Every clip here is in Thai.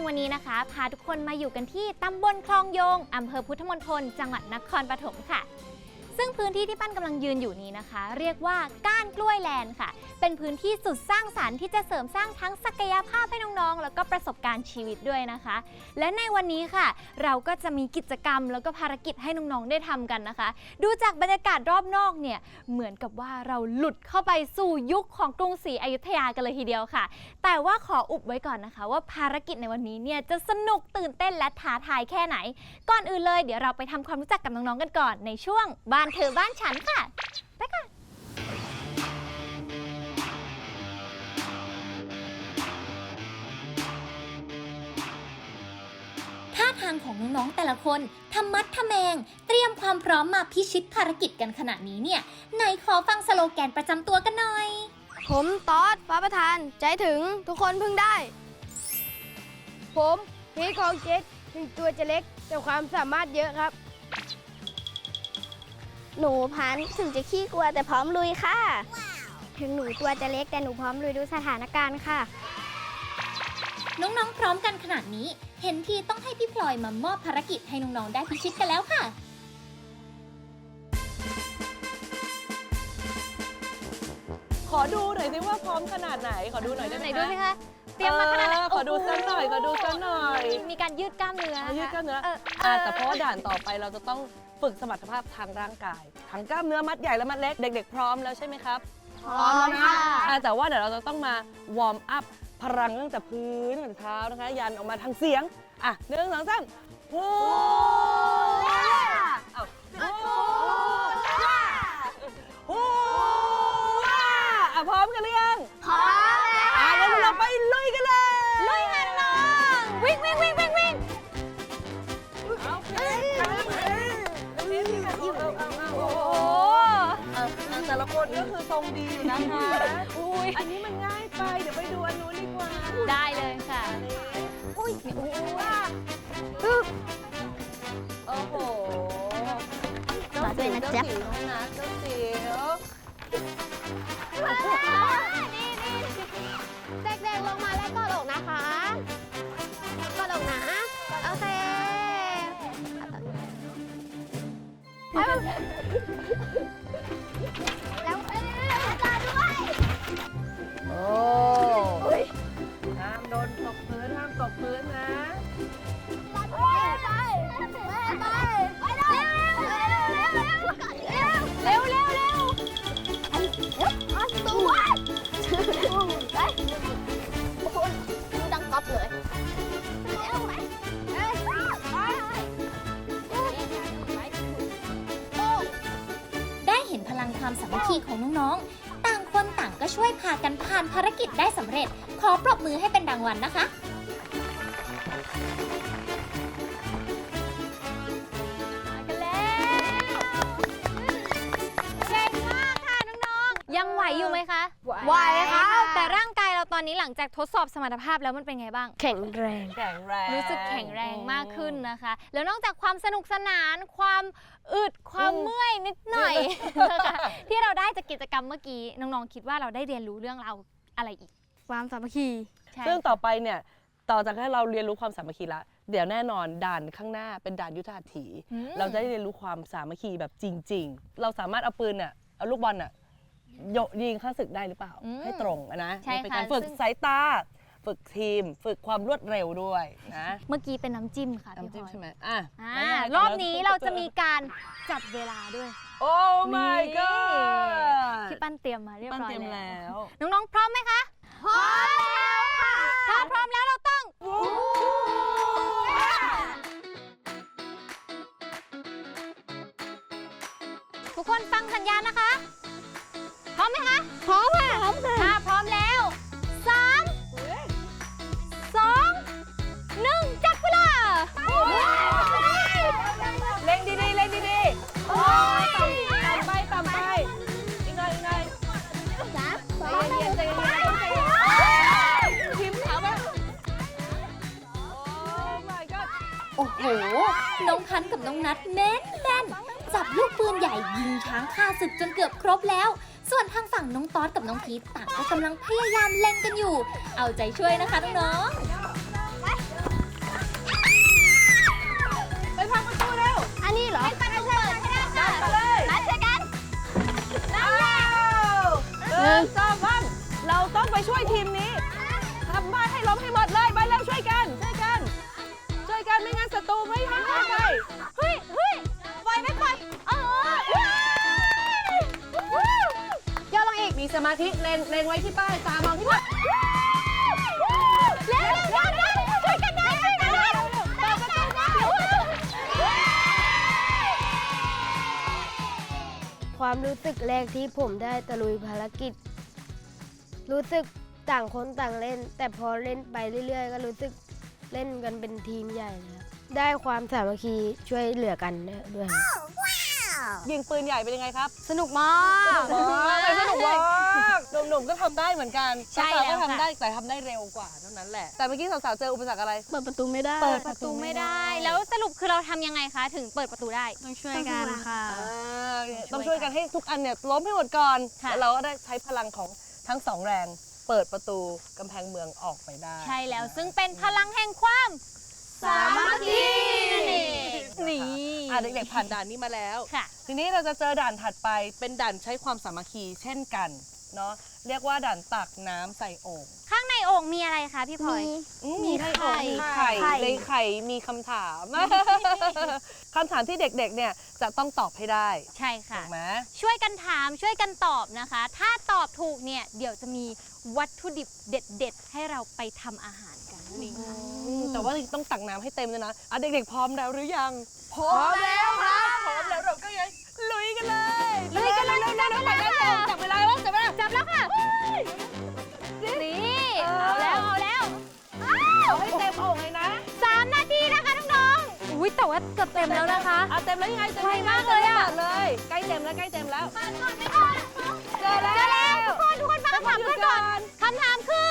งวันนี้นะคะ พาทุกคนมาอยู่กันที่ตำบลคลองโยงอำเภอพุทธมณฑลจังหวัดนครปฐมค่ะ ซึ่งพื้นที่ที่ปั้นกำลังยืนอยู่นี้นะคะ เรียกว่าก้านกล้วยแลนด์ค่ะ เป็นพื้นที่สุดสร้างสรรค์ที่จะเสริมสร้างทั้งศักยภาพให้น้องๆ แล้วก็ประสบการณ์ชีวิตด้วยนะคะ และในวันนี้ค่ะ เราก็จะมีกิจกรรมแล้วก็ภารกิจให้น้องๆ ได้ทำกันนะคะ ดูจากบรรยากาศรอบนอกเนี่ยเหมือนกับว่าเราหลุดเข้าไปสู่ยุคของกรุงศรีอยุธยากันเลยทีเดียวค่ะ แต่ว่าขออุบไว้ก่อนนะคะ ว่าภารกิจในวันนี้เนี่ยจะสนุกตื่นเต้นและท้าทายแค่ไหน ก่อนอื่นเลยเดี๋ยวเราไปทำความรู้จักกับน้องๆกันก่อนในช่วงบ้านเธอบ้านฉันค่ะ ไปค่ะ ท่าทางของน้องๆแต่ละคนทำมัดทำแมง เตรียมความพร้อมมาพิชิตภารกิจกันขนาดนี้เนี่ย ไหนขอฟังสโลแกนประจำตัวกันหน่อย ผมตอดฟ้าประธาน ใจถึงทุกคนพึ่งได้ ผมพีทของเจ็ดถึงตัวจะเล็ก แต่ความสามารถเยอะครับ หนูพันธุ์ถึงจะขี้กลัวแต่พร้อมลุยค่ะ ถึงหนูตัวจะเล็กแต่หนูพร้อมลุยดูสถานการณ์ค่ะ น้องๆ พร้อมกันขนาดนี้ เห็นทีต้องให้พี่พลอยมามอบภารกิจให้น้องๆ ได้พิชิตกันแล้วค่ะ ขอดูหน่อยสิว่าพร้อมขนาดไหน ขอดูหน่อยได้ไหมไหนดูสิคะเตรียมมาขนาดไหนเออขอดูสักหน่อยขอดูสักหน่อยมีการยืดกล้ามเนื้อเอายืดกล้ามเนื้อเอออ่าแต่เพราะว่าด่านต่อไปเราจะต้องฝึกสมรรถภาพทางร่างกาย ทั้งกล้ามเนื้อมัดใหญ่และมัดเล็ก เด็ก ๆ พร้อมแล้วใช่ไหมครับพร้อมแล้วค่ะ อ่าแต่ว่าเดี๋ยวเราจะต้องมาวอร์มอัพพลังตั้งแต่พื้นตั้งแต่เท้านะคะ ยันออกมาทางเสียง อะหนึ่งสองสามโอ้ รงดีอยู่นะคะอุ้ยอันนี้มันง่ายไป เดี๋ยวไปดูอันนู้นดีกว่าได้เลยค่ะ อุ้ยโอ้โอ้โหต่อด้วยนะจ๊ะเจ้าจิ๋วน้องนะเจ้าจิ๋วเด็กๆลงมาแล้วก็ลงนะคะ ก็ลงนะ โอเค ขอปรบมือให้เป็นรางวัลนะคะกันแล้วเก่งมากค่ะน้องๆ ยังไหวอยู่ไหมคะไหวครับแต่ร่างกายเราตอนนี้หลังจากทดสอบสมรรถภาพแล้วมันเป็นไงบ้าง แข็งแรง แข็งแรงรู้สึกแข็งแรงมากขึ้นนะคะ แล้วนอกจากความสนุกสนานความอึดความเมื่อยนิดหน่อยนะคะที่เราได้จากกิจกรรมเมื่อกี้น้องๆคิดว่าเราได้เรียนรู้เรื่องราวอะไรอีก ความสามัคคีใช่ซึ่งต่อไปเนี่ยต่อจากที่เราเรียนรู้ความสามัคคีละเดี๋ยวแน่นอนด่านข้างหน้าเป็นด่านยุทธหัตถี อืมเราจะได้เรียนรู้ความสามัคคีแบบจริง ๆ เราสามารถเอาปืนเนี่ยเอาลูกบอลน่ะโยยิงข้าศึกได้หรือเปล่า อืมให้ตรงอะนะใช่เป็นค่ะการฝึกซึ่ง สายตา ฝึกทีม ฝึกความรวดเร็วด้วยนะเมื่อกี้เป็นน้ำจิ้มค่ะพี่น้ำจิ้มพลอยใช่ไหมอะอ่าแล้วไงรอบนี้เราจะมีการจับเวลาด้วยโอ้ my นี่ god พี่ปั้นเตรียมมาเรียบปั้นร้อยเตรียมแล้แล้ว ว น้องๆ พร้อมไหมคะ พร้อมแล้วค่ะ ถ้าพร้อมแล้วเราต้องทุกคนฟังสัญญาณนะคะ พร้อมไหมคะ พร้อม น้องพันกับน้องนัดแม่นแม่นจับลูกปืนใหญ่ยิงช้างฆ่าศึกจนเกือบครบแล้ว ส่วนทางฝั่งน้องตอดกับน้องพีทต่างก็กำลังพยายามเล็งกันอยู่ เอาใจช่วยนะคะน้องๆ ความรู้สึกแรกที่ผมได้ตะลุยภารกิจ รู้สึกต่างคนต่างเล่น แต่พอเล่นไปเรื่อย ๆ ก็รู้สึกเล่นกันเป็นทีมใหญ่เลยครับได้ความสามัคคีช่วยเหลือกันด้วยครับ ยิงปืนใหญ่เป็นยังไงครับสนุกมากสนุกมากสนุกมากหนุ่มๆก็ทำได้เหมือนกันใช่สาวๆแล้ก็วทำค่ะได้แต่ทำได้เร็วกว่าเท่านั้นแหละ แต่เมื่อกี้สาวๆเจออุปสรรคอะไร เปิดประตูไม่ได้เปิดประตูไม่ได้ แล้วสรุปคือเราทำยังไงคะ ถึงเปิดประตูได้ ต้องช่วยกันค่ะอ่าต้องช่วยกันให้ทุกอันเนี่ยล้มให้หมดก่อนค่ะ แล้วเราก็ได้ใช้พลังของทั้งสองแรง เปิดประตูกำแพงเมืองออกไปได้ ใช่แล้วซึ่งเป็นพลังแห่งความ สามัคคีนี่อ่ะเด็กๆผ่านด่านนี้มาแล้ว ค่ะ ทีนี้เราจะเจอด่านถัดไปเป็นด่านใช้ความสามัคคีเช่นกันเนาะเรียกว่าด่านตักน้ำใส่โอ่งข้างในโอ่งมีอะไรคะพี่พลอยอืมีในไข่โอ่งมีไข่ไข่ ในไข่มีคำถาม คำถามที่เด็กๆเนี่ยจะต้องตอบให้ได้ใช่ค่ะถูกไหมช่วยกันถามช่วยกันตอบนะคะ ถ้าตอบถูกเนี่ย เดี๋ยวจะมีวัตถุดิบเด็ด ๆ ให้เราไปทำอาหารกั นนั่นเองค่ะอืมแต่ว่าต้องตักน้ำให้เต็มเลยนะอะเด็กๆพร้อมแล้วหรือยังพร้อมแล้วครับพร้อมแล้วเราก็ยังลุยกันเลยลุยกันเลยลุยกันเลยไปกันเลยจับเวลาแล้วจับเวลาจับแล้วค่ะนี่เอาแล้วเอาแล้วเอาให้เต็มโอ่งเลยนะสามนาทีนะคะน้องๆอุ้ยแต่ว่าเกือบเต็มแล้วนะคะอะเต็มแล้วยังไงเต็มไวแล้วมากเลยอะปิดเลยใกล้เต็มแล้วใกล้เต็มแล้วเจอแล้วทุกคนทุกคนฟังคำถามเพื่อนก่อนคำถามคือ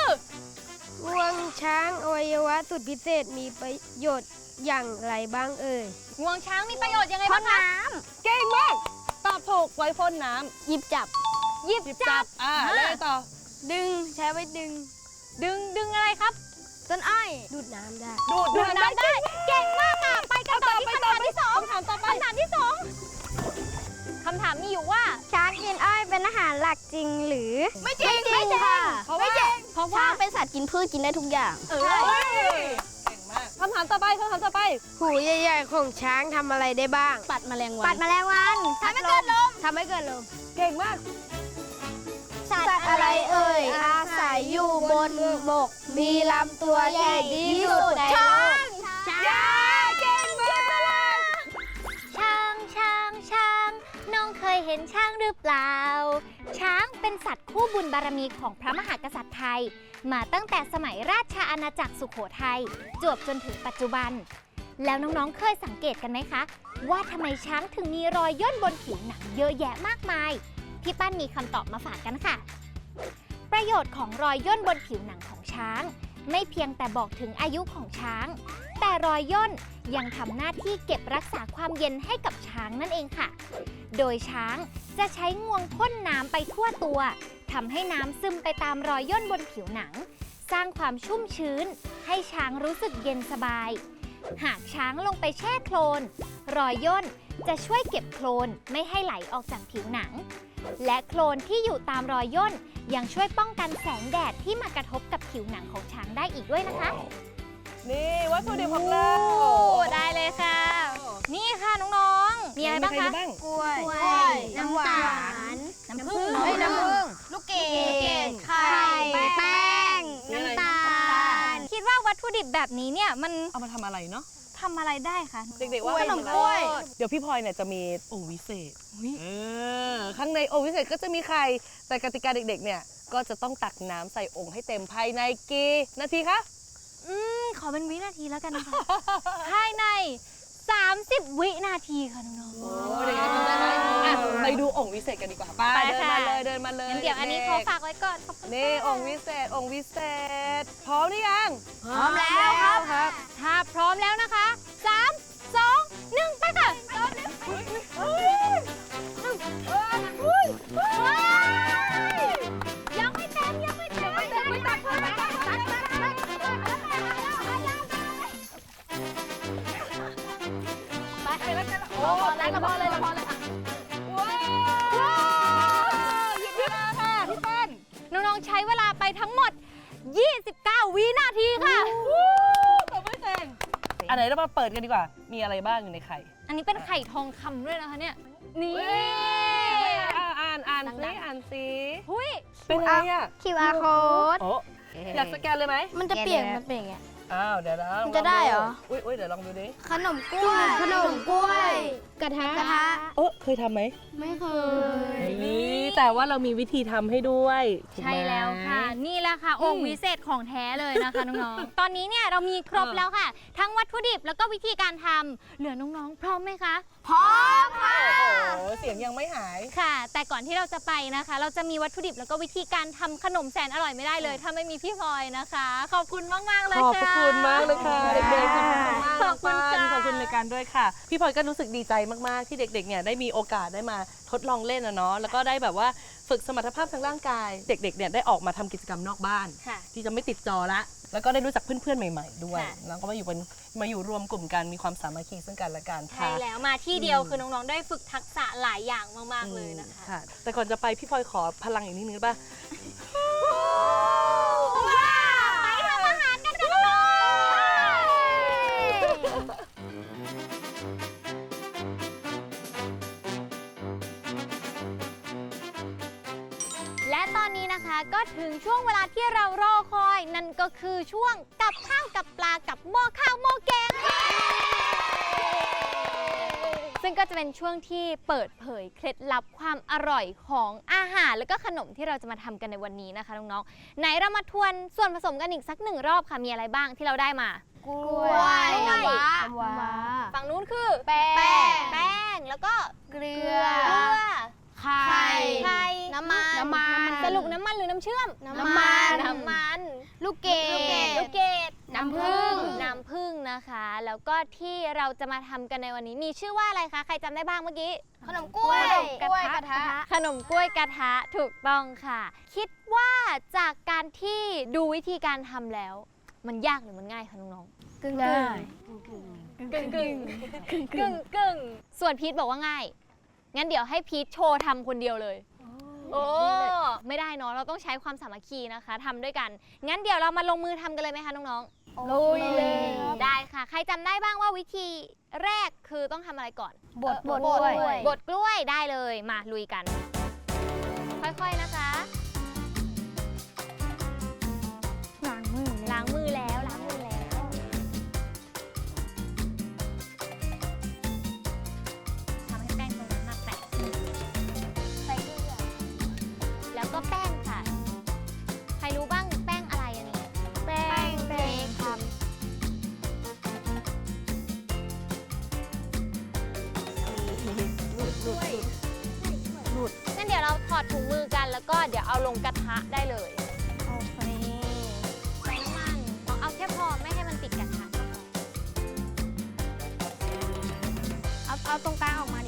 งวงช้างอวัยวะสุดพิเศษมีประโยชน์อย่างไรบ้างเอ่ย งวงช้างมีประโยชน์ยังไงบ้างคะเก่งมากตอบถูกไว้พ่นน้ำหยิบจับ หยิบจับ อ่าแล้วไงต่อ ดึงใช้ไว้ดึง ดึงดึงอะไรครับ ต้นอ้อยดูดน้ำได้ ดูดดูดน้ำได้ เก่งมากค่ะ ไปกันต่อที่ไปคำต่อถามไปที่สองคำถามต่อไปคำถามที่สอง คำถามมีอยู่ว่า ช้างกินอ้อยเป็นอาหารหลักจริงหรือ ไม่จริงไม่จริงค่ะเพราะว่าเพราะช้าว่างเป็นสัตว์กินพืชกินได้ทุกอย่าง เออเฮ้ยเก่งมากคำถามต่อไปคำถามต่อไป หูใหญ่ๆของช้างทำอะไรได้บ้าง ปัดแมลงวันปัดแมลงวันทำให้เกิดลมทำให้เกิดลมเก่งมาก สัตว์อะไรเอ่ยอาศัยอยู่บนบก มีลำตัวใหญ่ที่สุดในโลก รือเปล่า ช้างเป็นสัตว์คู่บุญบารมีของพระมหากษัตริย์ไทย มาตั้งแต่สมัยราชอาณาจักรสุโขทัยจวบจนถึงปัจจุบัน แล้วน้องๆเคยสังเกตกันไหมคะ ว่าทำไมช้างถึงมีรอยย่นบนผิวหนังเยอะแยะมากมาย พี่ปั้นมีคำตอบมาฝากกันค่ะ ประโยชน์ของรอยย่นบนผิวหนังของช้าง ไม่เพียงแต่บอกถึงอายุของช้าง แต่รอยย่นยังทำหน้าที่เก็บรักษาความเย็นให้กับช้างนั่นเองค่ะ โดยช้างจะใช้งวงพ่นน้ำไปทั่วตัวทำให้น้ำซึมไปตามรอยย่นบนผิวหนัง สร้างความชุ่มชื้น ให้ช้างรู้สึกเย็นสบาย หากช้างลงไปแช่โคลน รอยย่นจะช่วยเก็บโคลนไม่ให้ไหลออกจากผิวหนัง และโคลนที่อยู่ตามรอยย่นยังช่วยป้องกันแสงแดดที่มากระทบกับผิวหนังของช้างได้อีกด้วยนะคะ นี่วัตถุดิบของเราโอ้ได้เลยค่ะ นี่ค่ะน้องๆ มีอะไรบ้างคะบ้างกล้วยกล้วย น้ำหวาน น้ำผึ้งเฮ้ยน้ำผึ้งลูกเกดไข่ แป้งมีอะไรน้ำตาล คิดว่าวัตถุดิบแบบนี้เนี่ยมันเอามาทำอะไรเนาะทำอะไรได้คะ เด็กๆว่าขนมทำอะไรกล้วย เดี๋ยวพี่พลอยเนี่ยจะมีโอ่งวิเศษเออข้างในโอ่งวิเศษก็จะมีไข่ แต่กติกาเด็กๆเนี่ยก็จะต้องตักน้ำใส่โอ่งให้เต็มภายในกี่นาทีคะ อืมขอเป็นวินาทีแล้วกันนะคะ ภายใน 30 วินาทีค่ะน้อง โอ้เด็กๆทำได้ไหมอะไปดูโอ่งวิเศษกันดีกว่าไป้าไปเดินค่ะมาเลยเดินมาเลยงั้นเดี๋ยวอันนี้ด็กๆขอฝากไว้ก่อนขอบคุณนี่โอ่งวิเศษโอ่งวิเศษ พร้อมหรือยังพร้อมแล้วครับถ้าพร้อมแล้วนะคะ 3 2 1 ไปค่ะว้าวละพอเลยพอเลยอะว้าวหยุดเวลาค่ะพี่เป้นน้องๆใช้เวลาไปทั้งหมด 29 วินาทีค่ะตบมือเต็งอันไหนเรามาเปิดกันดีกว่า มีอะไรบ้างอยู่ในไข่ อันนี้เป็นไข่ทองคำด้วยนะคะเนี่ย นี่ อ่าอ่านอ่านซิอ่านซิหุยเป็นไงอะ QR code โอ้อยากสแกนเลยไหมมันจะเปลี่ยนมันเป็นอย่าง อ้าวเดี๋ยวนะมันจะได้เหรอ อุ้ยอุ้ยเดี๋ยวลองดูดิขนมกล้วยขนมกล้วย กระทะกระทะเออเคยทำไหมไม่เคย นี่แต่ว่าเรามีวิธีทำให้ด้วยถูกไหม ใช่แล้วค่ะ นี่แหละค่ะองค์วิเศษของแท้เลยนะคะ น้องๆ ตอนนี้เนี่ยเรามีครบแล้วค่ะ ทั้งวัตถุดิบแล้วก็วิธีการทำเหลือน้องๆ พร้อมไหมคะพร้อมค่ะ โอ้โห เสียงยังไม่หาย ค่ะ แต่ก่อนที่เราจะไปนะคะ เราจะมีวัตถุดิบแล้วก็วิธีการทำขนมแสนอร่อยไม่ได้เลย ถ้าไม่มีพี่พลอยนะคะ ขอบคุณมากๆเลยขอบค่ะพระคุณมากเลยค่ะเด็กๆขอบคุณมากขอบคุณค่ะ ขอบคุณรายการด้วยค่ะ พี่พลอยก็รู้สึกดีใจมากๆ ที่เด็กๆเนี่ยได้มีโอกาสได้มาทดลองเล่นนะเนาะแล้วก็ได้แบบว่าฝึกสมรรถภาพทางร่างกาย เด็กๆเนี่ยได้ออกมาทำกิจกรรมนอกบ้าน ค่ะ ที่จะไม่ติดจอละ แล้วก็ได้รู้จักเพื่อนๆใหม่ ๆ ด้วย ค่ะ แล้วก็มาอยู่เป็นมาอยู่รวมกลุ่มกันมีความสามัคคีซึ่งกันและกันใช่ค่ะ แล้วมาที่เดียวคือน้องๆได้ฝึกทักษะหลายอย่างมากๆเลยนะคะค่ะแต่ก่อนจะไปพี่พลอยขอพลังอีกนิดนึงได้ป่ะ และตอนนี้นะคะก็ถึงช่วงเวลาที่เรารอคอย นั่นก็คือช่วงกับข้าวกับปลากับหม้อข้าวหม้อแกงค่ะซึ่งก็จะเป็นช่วงที่เปิดเผยเคล็ดลับความอร่อยของอาหาร และก็ขนมที่เราจะมาทำกันในวันนี้นะคะน้องๆไหนเรามาทวนส่วนผสมกันอีกสักหนึ่งรอบค่ะมีอะไรบ้างที่เราได้มา ล้วยน้ำว้า น้ำว้า ฝั่งนู้นคือแป้ง แป้งแป้งแล้วก็เกลืเกลืออไข่ ไข่ น้ำมัน น้ำมัน สรุปน้ำมันหรือน้ำเชื่อม น้ำมัน น้ำมัน ลูกเกลูกเกดดลูกเกดน้ำผึ้ง น้ำผึ้งนะคะ แล้วก็ที่เราจะมาทำกันในวันนี้ มีชื่อว่าอะไรคะ ใครจำได้บ้างเมื่อกี้ขนมกล้วยกล้วยกระทะขนมกล้วยกระทะถูกต้องค่ะ คิดว่าจากการที่ดูวิธีการทำแล้ว มันยากหรือมันง่ายคะน้องๆ กึ่งง่ายกึ่งกึ่งกึ่งกึ่งกึ่งกึ่งส่วนพีทบอกว่าง่าย งั้นเดี๋ยวให้พีทโชว์ทำคนเดียวเลย โอ้ ไม่ได้เนาะ เราต้องใช้ความสามัคคีนะคะทำด้วยกัน งั้นเดี๋ยวเรามาลงมือทำกันเลยไหมคะน้องลุยเลยๆได้ค่ะ ใครจำได้บ้างว่าวิธีแรกคือต้องทำอะไรก่อนบดบดกล้วยกล้วยบดกล้วยได้เลย มาลุยกัน ค่อยๆนะคะ งั้นเดี๋ยวเราถอดถุงมือกันแล้วก็เดี๋ยวเอาลงกระทะได้เลยโอเคใส่น้ำมันเอาเอาแค่พอไม่ให้มันติดกระทะก็พอเอาเอาตรงกลางออกมา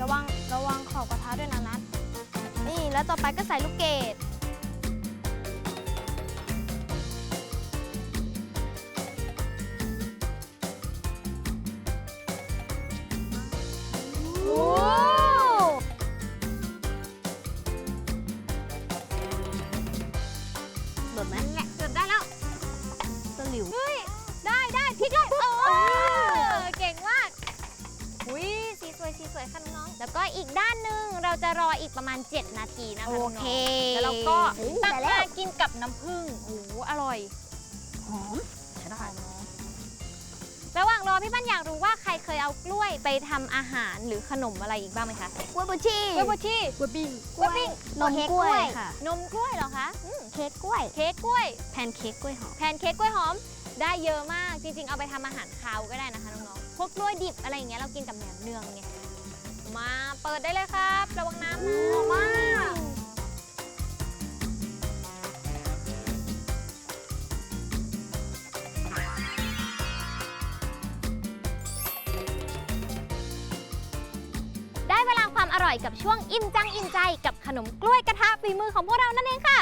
ระวังระวังขอบกระทะด้วยนะนัดนี่แล้วต่อไปก็ใส่ลูกเกด นกับน้ำผึ้งโอ้โหอร่อยหอมใช่ได้ระหว่างรอพี่ปั้นอยากรู้ว่าใครเคยเอากล้วยไปทำอาหารหรือขนมอะไรอีกบ้างไหมคะกล้วยบชีกล้วยบวชี่กล้วยปิ้งกล้วยปิ้งนมกล้วยค่ะ นมกล้วยเหรอคะอืมเค้กกล้วย เค้กกล้วย แพนเค้กกล้วยหอม แพนเค้กกล้วยหอม ได้เยอะมากจริง ๆ เอาไปทำอาหารคาวก็ได้นะคะน้องๆพวกกล้วยดิบอะไรอย่างเงี้ยเรากินกับแหนมเนืองไงมาเปิดได้เลยครับ ระวังน้ำนะออก ร่อยกับช่วงอิ่มจังอิ่มใจกับขนมกล้วยกระทะฝีมือของพวกเรานั่นเองค่ะ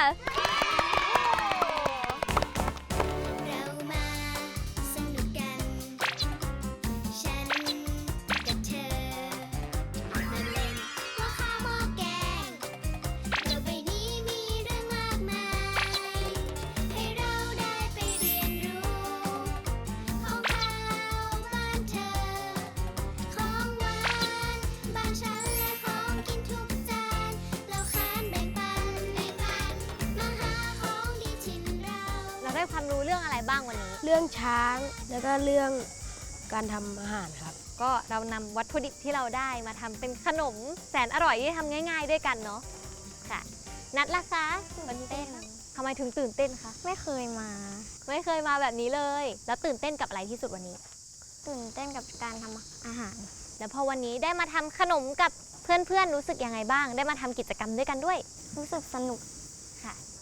บ้างวันนี้ เรื่องช้างแล้วก็เรื่องการทำอาหารครับ ก็เรานำวัตถุดิบที่เราได้มาทำเป็นขนมแสนอร่อยที่ทำง่าย ๆ ด้วยกันเนาะค่ะ นัดละคะตื่นเต้นทำไมถึงตื่นเต้นคะไม่เคยมา ไม่เคยมาแบบนี้เลย แล้วตื่นเต้นกับอะไรที่สุดวันนี้ ตื่นเต้นกับการทำอาหาร แล้วพอวันนี้ได้มาทำขนมกับเพื่อนๆรู้สึกยังไงบ้าง ได้มาทำกิจกรรมด้วยกันด้วย รู้สึกสนุกค่ะ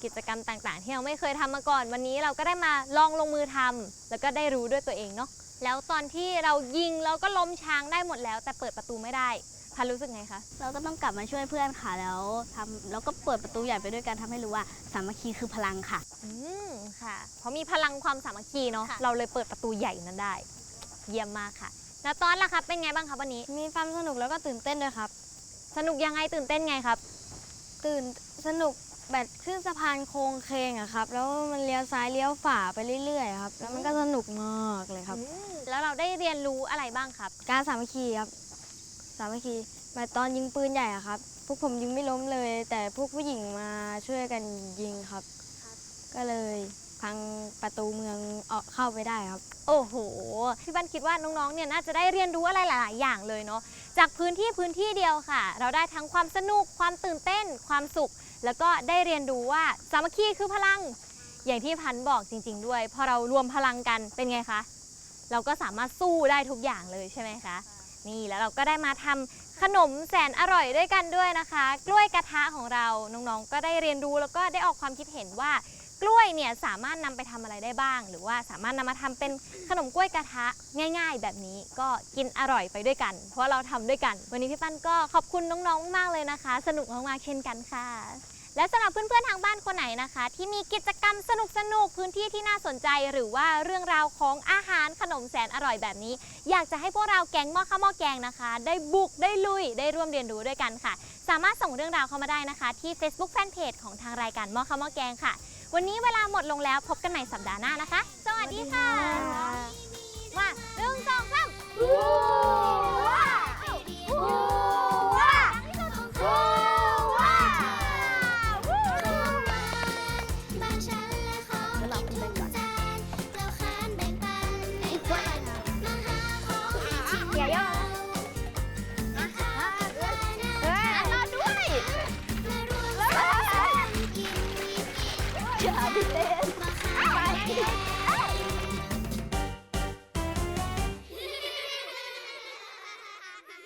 กิจกรรมต่างๆ ที่เราไม่เคยทำมาก่อน วันนี้เราก็ได้มาลองลงมือทำแล้วก็ได้รู้ด้วยตัวเองเนาะแล้วตอนที่เรายิงเราก็ล้มช้างได้หมดแล้ว แต่เปิดประตูไม่ได้พันรู้สึกไงคะเราก็ต้องกลับมาช่วยเพื่อนค่ะแล้วทำแล้วก็เปิดประตูใหญ่ไปด้วยกันทำให้รู้ว่าสามัคคีคือพลังค่ะ อืมค่ะ เพราะมีพลังความสามัคคีเนาะค่ะเราเลยเปิดประตูใหญ่นั้นได้ เยี่ยมมากค่ะ แล้วตอนล่ะครับเป็นไงบ้างครับวันนี้ มีความสนุกแล้วก็ตื่นเต้นด้วยครับ สนุกยังไงตื่นเต้นไงครับ ตื่นสนุก แบบขึ้นสะพานโค้งเคงอะครับ แล้วมันเลี้ยวซ้ายเลี้ยวฝาไปเรื่อยๆครับ แล้วมันก็สนุกมากเลยครับ แล้วเราได้เรียนรู้อะไรบ้างครับ การสามัคคีครับ สามัคคีแบบตอนยิงปืนใหญ่อะครับ พวกผมยิงไม่ล้มเลย แต่พวกผู้หญิงมาช่วยกันยิงครับ ก็เลยพังประตูเมืองออกเข้าไปได้ครับ โอ้โห พี่บันคิดว่าน้องๆ เนี่ยน่าจะได้เรียนรู้อะไรหลาย ๆ อย่างเลยเนาะ จากพื้นที่พื้นที่เดียวค่ะ เราได้ทั้งความสนุก ความตื่นเต้น ความสุข แล้วก็ได้เรียนรู้ว่าสามัคคีคือพลังอย่างที่พันบอกจริง ๆ ด้วย พอเรารวมพลังกันเป็นไงคะเราก็สามารถสู้ได้ทุกอย่างเลยใช่ไหมคะนี่แล้วเราก็ได้มาทำขนมแสนอร่อยด้วยกันด้วยนะคะ กล้วยกระทะของเราน้องๆ ก็ได้เรียนรู้แล้วก็ได้ออกความคิดเห็นว่ากล้วยเนี่ยสามารถนำไปทำอะไรได้บ้าง หรือว่าสามารถนำมาทำเป็นขนมกล้วยกระทะง่าย ๆ แบบนี้ก็กินอร่อยไปด้วยกัน เพราะเราทำด้วยกัน วันนี้พี่ปั้นก็ขอบคุณน้องๆมากเลยนะคะ สนุกมากๆเช่นกันค่ะ และสำหรับเพื่อนๆทางบ้านคนไหนนะคะ ที่มีกิจกรรมสนุกๆพื้นที่ที่น่าสนใจ หรือว่าเรื่องราวของอาหารขนมแสนอร่อยแบบนี้ อยากจะให้พวกเราแก๊งหม้อข้าวหม้อแกงนะคะ ได้บุกได้ลุยได้ร่วมเรียนรู้ด้วยกันค่ะ สามารถส่งเรื่องราวเข้ามาได้นะคะ ที่ Facebook Fanpage ของทางรายการหม้อข้าวหม้อแกงค่ะ วันนี้เวลาหมดลงแล้วพบกันใหม่สัปดาห์หน้านะคะ สวัสดีค่ะ